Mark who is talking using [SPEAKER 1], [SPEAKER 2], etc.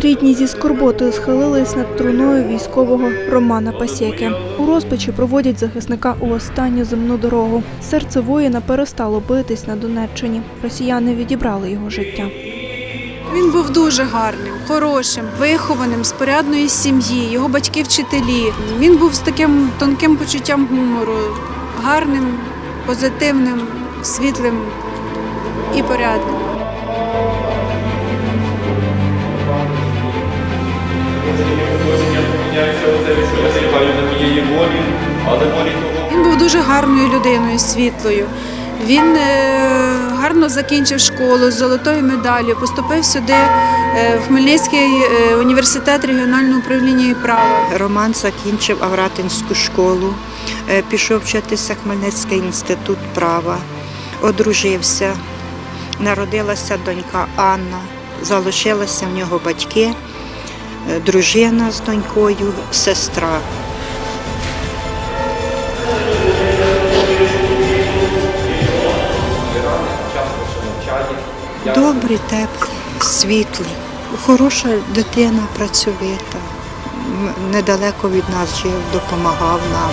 [SPEAKER 1] Рідні зі скорботою схилились над труною військового Романа Пасєки. У розпачі проводять захисника у останню земну дорогу. Серце воїна перестало битись на Донеччині. Росіяни відібрали його життя.
[SPEAKER 2] Він був дуже гарним, хорошим, вихованим, з порядної сім'ї, його батьки вчителі. Він був з таким тонким почуттям гумору, гарним, позитивним, світлим і порядним. Він був дуже гарною людиною, світлою. Він е, гарно закінчив школу з золотою медаллю, поступив сюди е, в Хмельницький е, університет регіонального управління і права.
[SPEAKER 3] Роман закінчив Авратинську школу, пішов вчитися Хмельницький інститут права, одружився, народилася донька Анна, залишилися в нього батьки, дружина з донькою, сестра. Добрі, теплі, світлі, хороша дитина, працьовита. Недалеко від нас жив, допомагав нам.